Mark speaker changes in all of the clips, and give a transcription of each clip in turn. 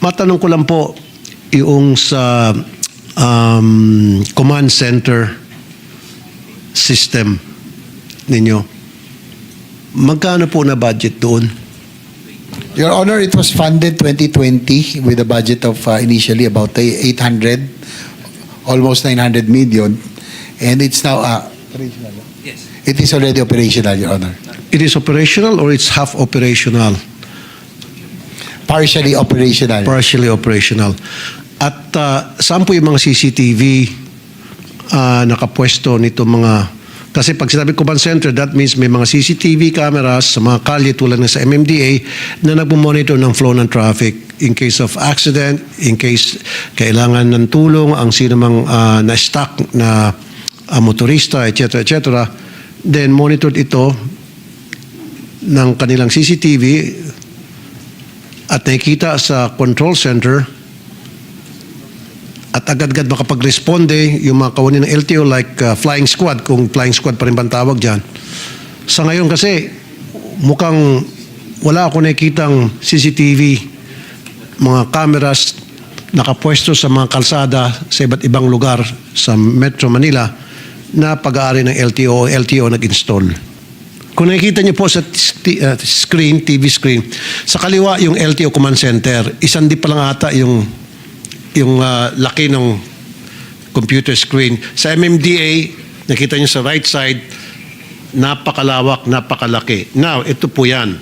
Speaker 1: Matanong ko lang po yung sa um, command center system ninyo. Magkano po na budget doon?
Speaker 2: Your Honor, it was funded 2020 with a budget of uh, initially about uh, 800, almost 900 million, and it's now uh, operational. Yes. It is already operational, Your Honor.
Speaker 1: It is operational or it's half operational?
Speaker 2: Partially operational.
Speaker 1: Partially operational. At uh, saan po yung mga CCTV uh, nakapwesto nito mga... Kasi pag sinabi command center, that means may mga CCTV cameras sa mga kalye tulad ng sa MMDA na nagmamonitor ng flow ng traffic in case of accident, in case kailangan ng tulong ang sino mang uh, na-stuck na uh, motorista, etc. etc. Then monitored ito ng kanilang CCTV at nakikita sa control center at agad-agad makapag-responde yung mga kawani ng LTO like uh, flying squad, kung flying squad pa rin ba ang tawag dyan. Sa ngayon kasi, mukhang wala ako nakikitang CCTV, mga cameras nakapwesto sa mga kalsada sa iba't ibang lugar sa Metro Manila na pag-aari ng LTO LTO nag-install. Kung nakikita niyo po sa uh, screen, TV screen, sa kaliwa yung LTO Command Center, isang di pa lang ata yung yung uh, laki ng computer screen. Sa MMDA, nakita niyo sa right side, napakalawak, napakalaki. Now, ito po yan.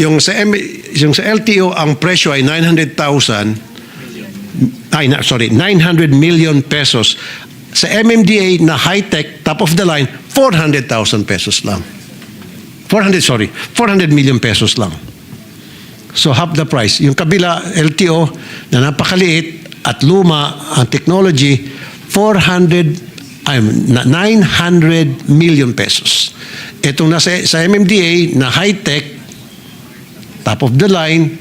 Speaker 1: Yung sa, M, yung sa LTO, ang presyo ay 900,000, ay, na, sorry, 900 million pesos. Sa MMDA na high-tech, top of the line, 400,000 pesos lang. 400, sorry, 400 million pesos lang. So half the price. Yung kabila, LTO, na napakaliit at luma ang technology, 400, ay, na- 900 million pesos. Itong nasa sa MMDA na high-tech, top of the line,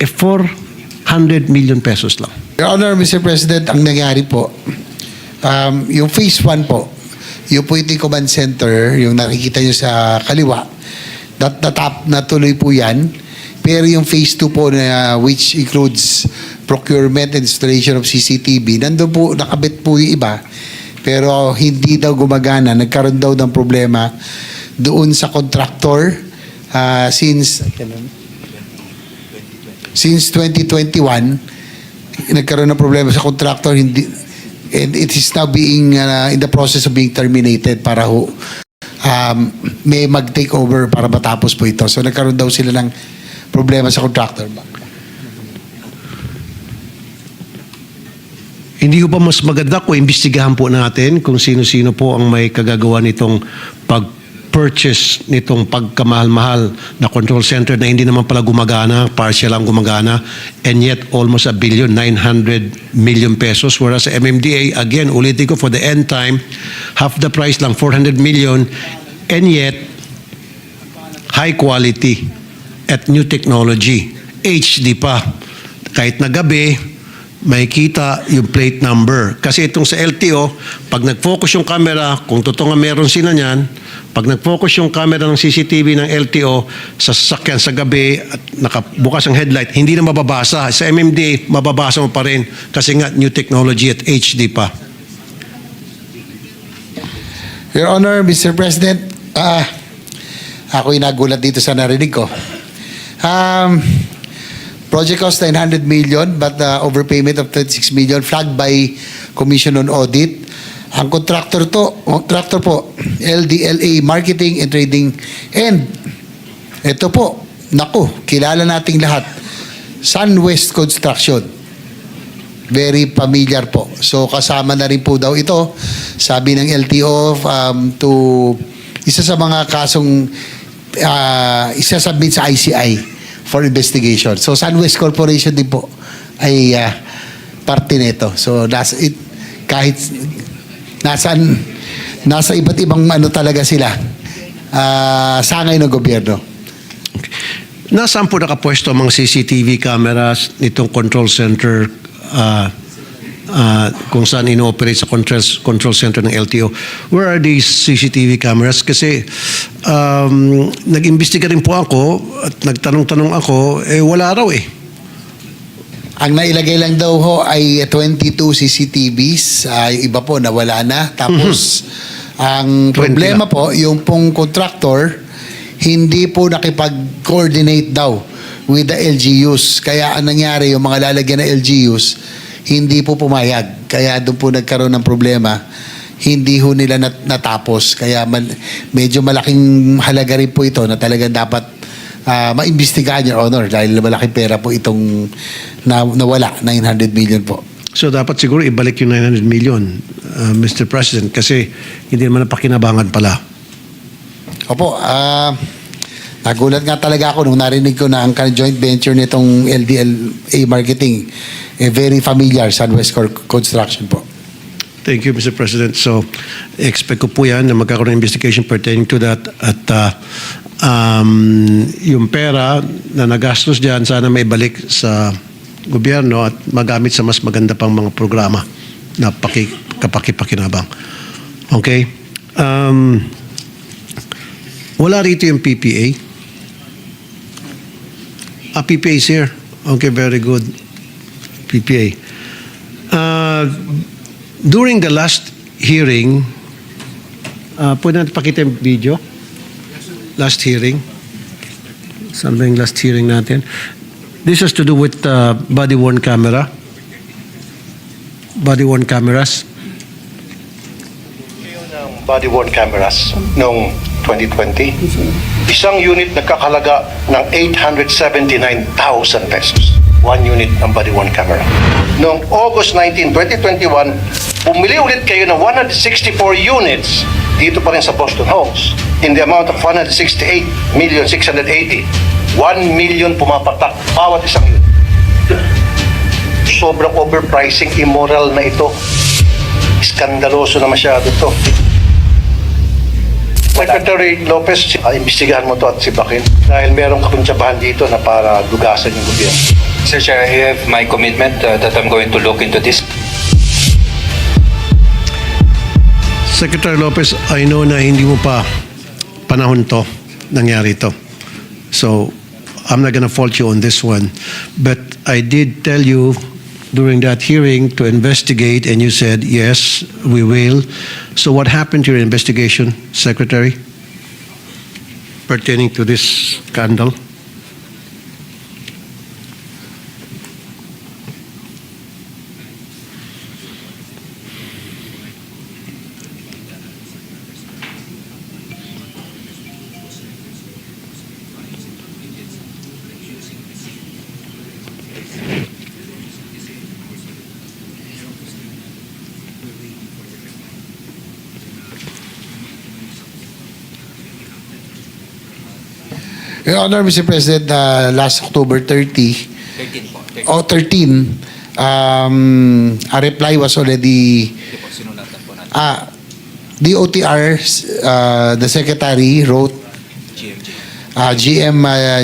Speaker 1: eh 400 million pesos lang.
Speaker 2: Your Honor, Mr. President, ang nangyari po, um, yung phase 1 po, yung yung command center, yung nakikita nyo sa kaliwa, that, natap, natuloy po yan. Pero yung phase 2 po na which includes procurement and installation of CCTV, nandun po, nakabit po yung iba. Pero hindi daw gumagana. Nagkaroon daw ng problema doon sa contractor ah, since since 2021 nagkaroon ng problema sa contractor hindi and it is now being uh, in the process of being terminated para ho um, may mag-take over para matapos po ito. So nagkaroon daw sila ng problema sa contractor.
Speaker 1: Hindi ko pa mas maganda kung imbestigahan po natin kung sino-sino po ang may kagagawa nitong pag-purchase nitong pagkamahal-mahal na control center na hindi naman pala gumagana, partial lang gumagana, and yet almost a billion, 900 million pesos. Whereas MMDA, again, ulitin ko, for the end time, half the price lang, 400 million, and yet, high quality at new technology. HD pa. Kahit na gabi, may kita yung plate number. Kasi itong sa LTO, pag nag-focus yung camera, kung totoo nga meron sila niyan, pag nag-focus yung camera ng CCTV ng LTO sa sasakyan sa gabi at nakabukas ang headlight, hindi na mababasa. Sa MMDA, mababasa mo pa rin kasi nga new technology at HD pa.
Speaker 2: Your Honor, Mr. President, ah, ako'y nagulat dito sa narinig ko. Um, project cost 900 million but uh, overpayment of 36 million flagged by Commission on Audit. Ang contractor to, contractor po, LDLA Marketing and Trading and ito po, nako, kilala nating lahat. Sunwest Construction. Very familiar po. So kasama na rin po daw ito, sabi ng LTO um, to isa sa mga kasong uh, isasubmit sa ICI for investigation. So Sunwest Corporation din po ay uh, parte nito. So nasa, it, kahit nasaan nasa iba't ibang ano talaga sila uh, sangay ng gobyerno.
Speaker 1: Nasaan po nakapwesto mga CCTV cameras nitong control center ah, ah, kung saan ino-operate sa control, control center ng LTO? Where are these CCTV cameras? Kasi um, nag-imbestiga rin po ako at nagtanong-tanong ako, eh wala raw eh.
Speaker 2: Ang nailagay lang daw ho ay 22 CCTVs. Ah, yung iba po nawala na. Tapos, ang
Speaker 1: 20
Speaker 2: problema po, yung pong contractor, hindi po nakipag-coordinate daw with the LGUs. Kaya ang nangyari, yung mga lalagyan ng LGUs, hindi po pumayag. Kaya doon po nagkaroon ng problema. Hindi ho nila nat- natapos. Kaya mal- medyo malaking halaga rin po ito na talagang dapat ah, maimbestigahan, Your Honor, dahil malaking pera po itong na, nawala, 900 million po.
Speaker 1: So dapat siguro ibalik yung 900 million, uh, Mr. President, kasi hindi naman napakinabangan pala.
Speaker 2: Opo, ah, nagulat nga talaga ako nung narinig ko na ang joint venture nitong LDLA Marketing, eh, very familiar sa West Cor- Construction po.
Speaker 1: Thank you, Mr. President. So, expect ko po yan na magkakaroon ng investigation pertaining to that at uh, um, yung pera na nagastos dyan, sana may balik sa gobyerno at magamit sa mas maganda pang mga programa na paki, kapaki-pakinabang. Okay? Um, wala rito yung PPA. Ah, PPA is here. Okay, very good. PPA. Uh, during the last hearing, uh, pwede natin pakita yung video? Last hearing. Yung last hearing natin? This has to do with uh, body-worn camera. Body-worn cameras.
Speaker 3: body-worn cameras noong 2020. Isang unit nagkakalaga ng 879,000 pesos. One unit ng body-worn camera. Noong August 19, 2021, bumili ulit kayo ng 164 units dito pa rin sa Boston Homes in the amount of 168,680. 1 million pumapatak bawat isang unit. Sobrang overpricing, immoral na ito. Iskandaloso na masyado to. Secretary Lopez, uh, imbestigahan mo to at sibakin dahil merong kakuntsabahan dito na para dugasan yung gobyerno.
Speaker 4: Sir Chair, I have my commitment uh, that I'm going to look into this.
Speaker 1: Secretary Lopez, I know na hindi mo pa panahon to, nangyari to. So, I'm not gonna fault you on this one. But I did tell you during that hearing to investigate and you said, yes, we will. So what happened to your investigation, Secretary? Pertaining to this scandal?
Speaker 2: Your Honor, Mr. President, uh, last October 30,
Speaker 4: 13 po.
Speaker 2: o 13, um, a reply was already
Speaker 4: Sinunatan po natin.
Speaker 2: Ah, DOTR, uh, the secretary wrote uh, GM uh,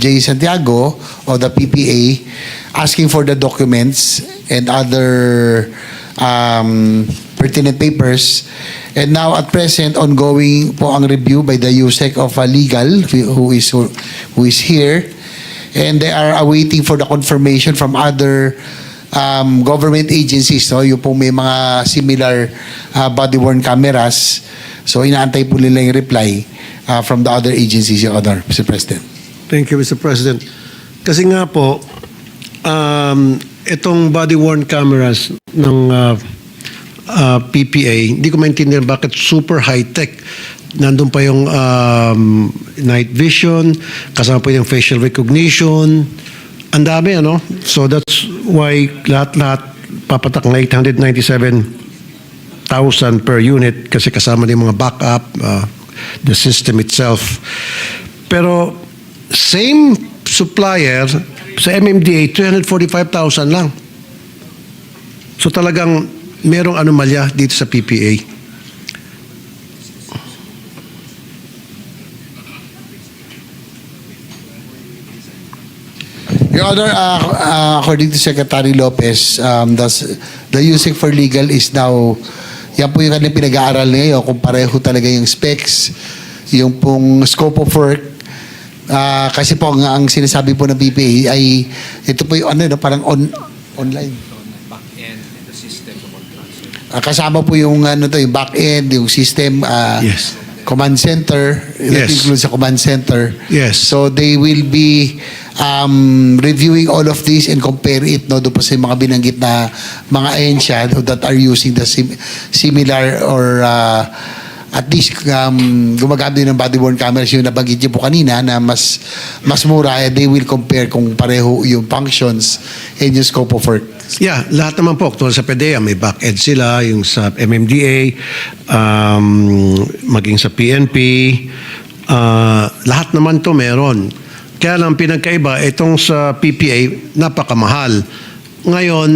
Speaker 2: J. Santiago of the PPA asking for the documents and other um, pertinent papers. And now at present, ongoing po ang review by the USEC of uh, Legal, who is, who is here. And they are awaiting for the confirmation from other um, government agencies. No? Yung po may mga similar uh, body-worn cameras. So inaantay po nila yung reply uh, from the other agencies, Your Honor, Mr. President.
Speaker 1: Thank you, Mr. President. Kasi nga po, um, itong body-worn cameras ng uh, uh, PPA, hindi ko maintindihan bakit super high-tech. Nandun pa yung um, night vision, kasama pa yung facial recognition. Ang dami, ano? So that's why lahat-lahat papatak ng 897,000 per unit kasi kasama din mga backup, uh, the system itself. Pero same supplier sa MMDA, 345,000 lang. So talagang merong anomalya dito sa PPA.
Speaker 2: Your Honor, uh, uh, according to Secretary Lopez, um, das, the using for legal is now, yan po yung kanilang pinag-aaral ngayon kung pareho talaga yung specs, yung pong scope of work, Ah, kasi po, ang, ang sinasabi po ng PPA ay, ito po yung ano, no, parang on, online. Ah, kasama po yung ano to, yung back end, yung system, ah,
Speaker 1: Yes.
Speaker 2: command center, that
Speaker 1: Yes.
Speaker 2: includes the command center.
Speaker 1: Yes.
Speaker 2: So they will be um, reviewing all of this and compare it no doon po sa mga binanggit na mga ahensya no, that are using the sim- similar or uh, at least um, gumagamit din ng body worn cameras yung nabanggit niyo po kanina na mas mas mura eh, they will compare kung pareho yung functions and yung scope of work.
Speaker 1: Yeah, lahat naman po. Tulad sa PDEA, may back-ed sila, yung sa MMDA, um, maging sa PNP, ah, lahat naman to meron. Kaya lang pinagkaiba, itong sa PPA, napakamahal. Ngayon,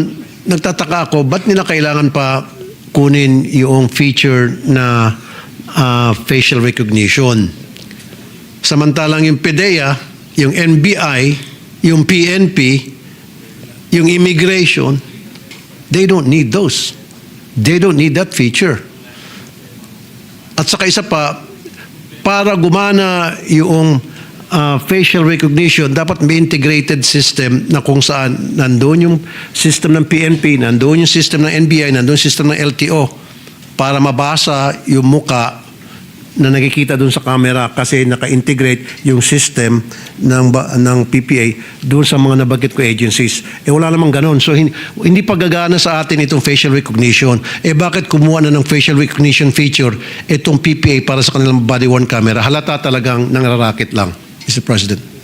Speaker 1: nagtataka ako, ba't nila kailangan pa kunin yung feature na ah, facial recognition? Samantalang yung PDEA, yung NBI, yung PNP, yung immigration, they don't need those. They don't need that feature. At saka isa pa, para gumana yung uh, facial recognition, dapat may integrated system na kung saan nandoon yung system ng PNP, nandoon yung system ng NBI, nandoon yung system ng LTO para mabasa yung muka na nakikita doon sa camera kasi naka-integrate yung system ng ng PPA doon sa mga nabanggit ko agencies. Eh wala namang ganon. So hin- hindi gagana sa atin itong facial recognition. Eh bakit kumuha na ng facial recognition feature itong PPA para sa kanilang body worn camera? Halata talagang nangrarakit lang, Mr. President.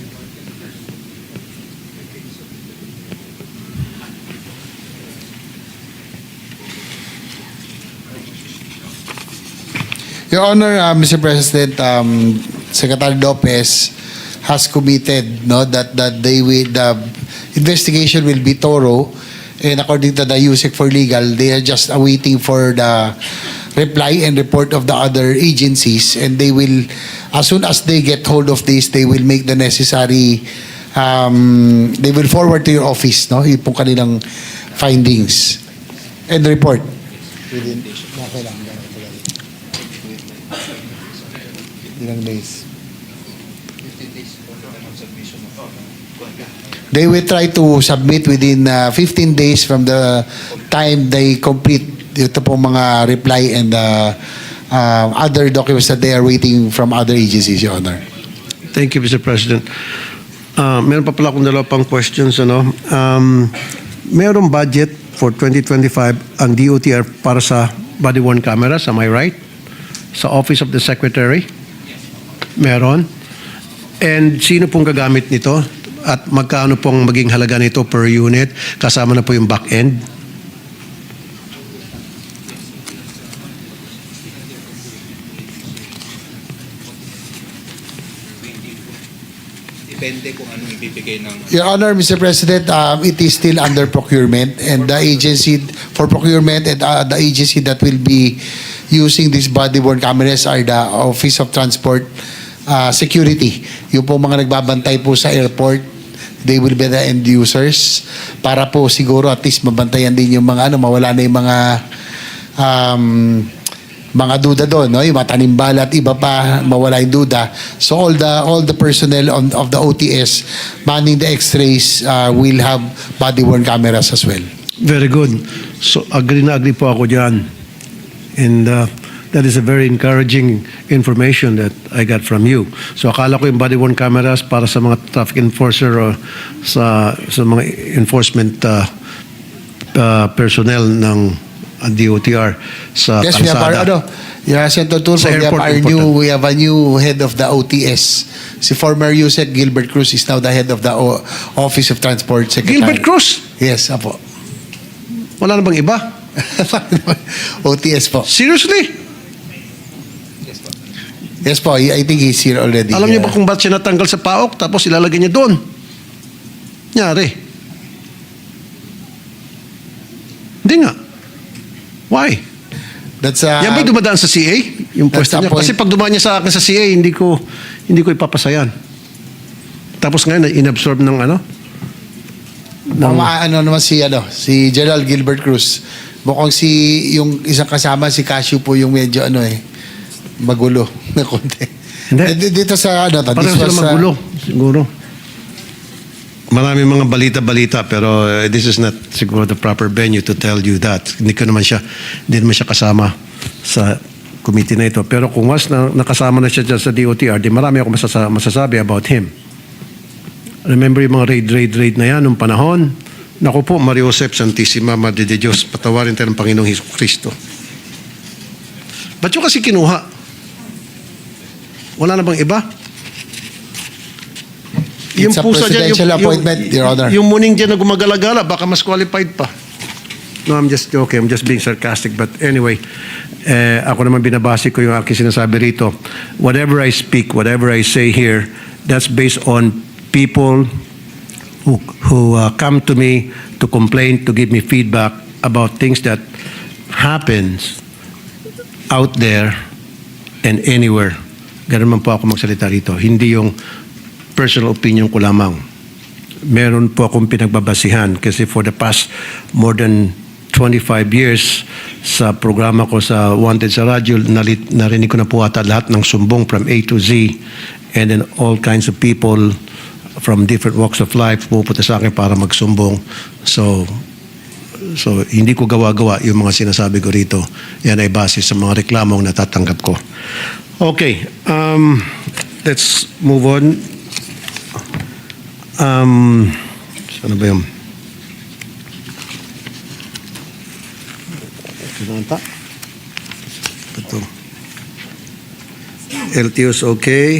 Speaker 2: Your Honor, uh, Mr. President, um, Secretary Lopez has committed no that that they will the investigation will be thorough. And according to the USEC for legal they are just awaiting for the reply and report of the other agencies. And they will as soon as they get hold of this they will make the necessary um, they will forward to your office no yung kanilang findings and report. Within okay Ilang days? They will try to submit within uh, 15 days from the time they complete ito po mga reply and uh, uh, other documents that they are waiting from other agencies, Your Honor.
Speaker 1: Thank you, Mr. President. Uh, meron pa pala akong dalawa pang questions. Ano? Um, merong budget for 2025 ang DOTR para sa body-worn cameras, am I right? Sa Office of the Secretary? Meron. And sino pong gagamit nito? At magkano pong maging halaga nito per unit? Kasama na po yung back-end?
Speaker 4: Depende kung anong ibibigay ng
Speaker 2: Your Honor, Mr. President, um, it is still under procurement and the agency for procurement and uh, the agency that will be using these body-worn cameras are the Office of Transport uh, Security. Yung po mga nagbabantay po sa airport, they will be the end users para po siguro at least mabantayan din yung mga ano, mawala na yung mga um, mga duda doon, no? Yung mga tanimbala at iba pa, mawala yung duda. So all the all the personnel on, of the OTS manning the X-rays uh, will have body-worn cameras as well.
Speaker 1: Very good. So agree na agree po ako dyan. And uh, that is a very encouraging information that I got from you. So akala ko yung body-worn cameras para sa mga traffic enforcer o sa, sa mga enforcement uh, uh, personnel ng uh, DOTR sa
Speaker 2: Yes,
Speaker 1: kalsada.
Speaker 2: ano, yeah, Senator Tulfo, we have our new,
Speaker 1: important.
Speaker 2: we have a new head of the OTS. Si former USEC Gilbert Cruz is now the head of the O- Office of Transport Secretary.
Speaker 1: Gilbert Cruz,
Speaker 2: Yes, apo.
Speaker 1: wala na bang iba?
Speaker 2: OTS po.
Speaker 1: Seriously?
Speaker 2: Yes po, I think he's here already.
Speaker 1: Alam niyo ba kung ba't siya natanggal sa PAOK tapos ilalagay niya doon? Nyari. Hindi nga. Why?
Speaker 2: That's uh,
Speaker 1: Yan ba'y dumadaan sa CA? Yung
Speaker 2: That's
Speaker 1: pwesto niya?
Speaker 2: point.
Speaker 1: Kasi pag dumaan niya sa akin sa CA, hindi ko, hindi ko ipapasayan. Tapos ngayon, inabsorb ng ano?
Speaker 2: Mga ano naman si ano, si General Gilbert Cruz. Mukhang si yung isang kasama si Casio po yung medyo ano eh magulo na konti.
Speaker 1: Hindi.
Speaker 2: Eh, di- Dito sa ano, to,
Speaker 1: Pareho
Speaker 2: this
Speaker 1: sila
Speaker 2: was, uh,
Speaker 1: magulo. siguro. Marami mga balita-balita pero uh, this is not siguro the proper venue to tell you that. Hindi ko naman siya, hindi naman siya kasama sa committee na ito. Pero kung was na, nakasama na siya dyan sa DOTR, di marami ako masasa, masasabi about him. Remember yung mga raid, raid, raid na yan nung panahon? Naku po, Mario Josep Santissima, Madre de Diyos, patawarin tayo ng Panginoong Hesus Kristo. Ba't yung kasi kinuha? Wala na bang iba?
Speaker 2: It's a presidential appointment, Your Honor.
Speaker 1: Yung muning dyan na gumagalagala, baka mas qualified pa. No, I'm just joking. I'm just being sarcastic. But anyway, eh, ako naman binabase ko yung aking sinasabi rito. Whatever I speak, whatever I say here, that's based on people who, who uh, come to me to complain, to give me feedback about things that happens out there and anywhere. Ganun man po ako magsalita rito. Hindi yung personal opinion ko lamang. Meron po akong pinagbabasihan kasi for the past more than 25 years sa programa ko sa Wanted sa radyo, narinig ko na po ata lahat ng sumbong from A to Z and then all kinds of people from different walks of life pupunta sa akin para magsumbong. So, So, hindi ko gawa-gawa yung mga sinasabi ko rito. Yan ay base sa mga reklamong natatanggap ko. Okay. Um, let's move on. Um, saan ba yun? Kinanta? Ito. LTO's okay.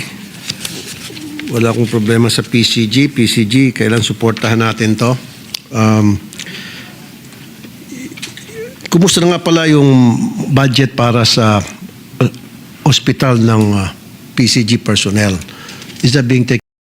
Speaker 1: Wala akong problema sa PCG. PCG, kailan suportahan natin to? Um, Kumusta na nga pala yung budget para sa uh, ospital ng uh, PCG personnel? Is that being taken